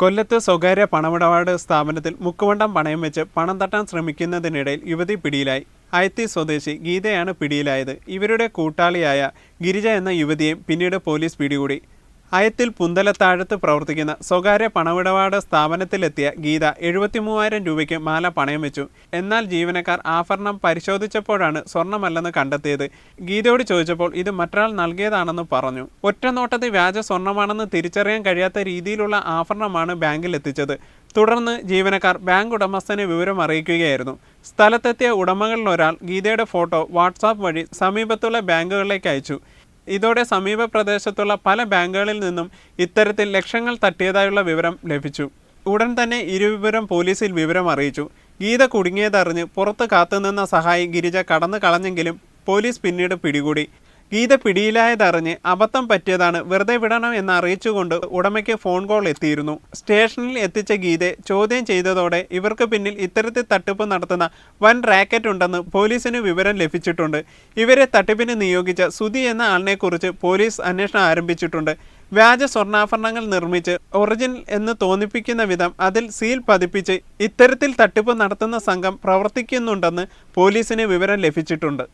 കൊല്ലത്ത് സ്വകാര്യ പണമിടപാട് സ്ഥാപനത്തിൽ മുക്കുവണ്ടം പണയം വെച്ച് പണം തട്ടാൻ ശ്രമിക്കുന്നതിനിടയിൽ യുവതി പിടിയിലായി. അയത്തി സ്വദേശി ഗീതയാണ് പിടിയിലായത്. ഇവരുടെ കൂട്ടാളിയായ ഗിരിജ എന്ന യുവതിയെയും പിന്നീട് പോലീസ് പിടികൂടി. അയത്തിൽ പുന്തലത്താഴത്ത് പ്രവർത്തിക്കുന്ന സ്വകാര്യ പണമിടപാട് സ്ഥാപനത്തിലെത്തിയ ഗീത എഴുപത്തിമൂവായിരം രൂപയ്ക്ക് മാല പണയം വെച്ചു. എന്നാൽ ജീവനക്കാർ ആഭരണം പരിശോധിച്ചപ്പോഴാണ് സ്വർണമല്ലെന്ന് കണ്ടെത്തിയത്. ഗീതയോട് ചോദിച്ചപ്പോൾ ഇത് മറ്റൊരാൾ നൽകിയതാണെന്ന് പറഞ്ഞു. ഒറ്റ നോട്ടത്തിൽ വ്യാജ സ്വർണമാണെന്ന് തിരിച്ചറിയാൻ കഴിയാത്ത രീതിയിലുള്ള ആഭരണമാണ് ബാങ്കിൽ എത്തിച്ചത് തുടർന്ന് ജീവനക്കാർ ബാങ്ക് ഉടമസ്ഥനെ വിവരം അറിയിക്കുകയായിരുന്നു. സ്ഥലത്തെത്തിയ ഉടമകളിലൊരാൾ ഗീതയുടെ ഫോട്ടോ വാട്സാപ്പ് വഴി സമീപത്തുള്ള ബാങ്കുകളിലേക്ക് അയച്ചു. ഇതോടെ സമീപ പ്രദേശത്തുള്ള പല ബാങ്കുകളിൽ നിന്നും ഇത്തരത്തിൽ ലക്ഷങ്ങൾ തട്ടിയതായുള്ള വിവരം ലഭിച്ചു. ഉടൻ തന്നെ ഇരുവിവരം പോലീസിൽ വിവരം അറിയിച്ചു. ഗീത കുടുങ്ങിയതറിഞ്ഞ് പുറത്ത് കാത്തുനിന്ന സഹായി ഗിരിജ കടന്നു കളഞ്ഞെങ്കിലും പോലീസ് പിന്നീട് പിടികൂടി. ഗീത പിടിയിലായതറിഞ്ഞ് അബദ്ധം പറ്റിയതാണ് വെറുതെ വിടണം എന്ന് അറിയിച്ചുകൊണ്ട് ഉടമയ്ക്ക് ഫോൺ കോൾ എത്തിയിരുന്നു. സ്റ്റേഷനിൽ എത്തിച്ച ഗീതയെ ചോദ്യം ചെയ്തതോടെ ഇവർക്ക് പിന്നിൽ ഇത്തരത്തിൽ തട്ടിപ്പ് നടത്തുന്ന വൻ റാക്കറ്റ് ഉണ്ടെന്ന് പോലീസിന് വിവരം ലഭിച്ചിട്ടുണ്ട്. ഇവരെ തട്ടിപ്പിന് നിയോഗിച്ച സുധി എന്ന ആളിനെക്കുറിച്ച് പോലീസ് അന്വേഷണം ആരംഭിച്ചിട്ടുണ്ട്. വ്യാജ സ്വർണാഭരണങ്ങൾ നിർമ്മിച്ച് ഒറിജിനൽ എന്ന് തോന്നിപ്പിക്കുന്ന വിധം അതിൽ സീൽ പതിപ്പിച്ച് ഇത്തരത്തിൽ തട്ടിപ്പ് നടത്തുന്ന സംഘം പ്രവർത്തിക്കുന്നുണ്ടെന്ന് പോലീസിന് വിവരം ലഭിച്ചിട്ടുണ്ട്.